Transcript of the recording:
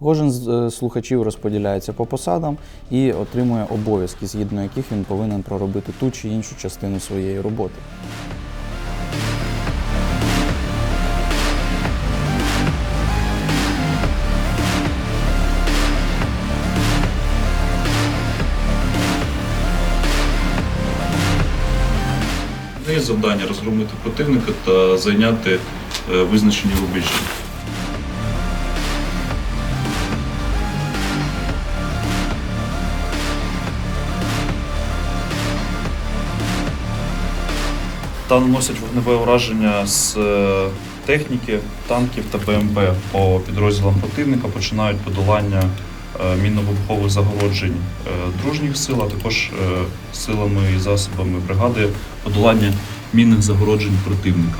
Кожен з е, слухачів розподіляється по посадам і отримує обов'язки, згідно яких він повинен проробити ту чи іншу частину своєї роботи. Завдання розгромити противника та зайняти е, визначені рубежі. Та наносять вогневе ураження з е, техніки, танків та БМП по підрозділам противника, починають подолання е, мінно-вибухових загороджень е, дружніх сил, а також силами і засобами бригади подолання мінних загороджень противника.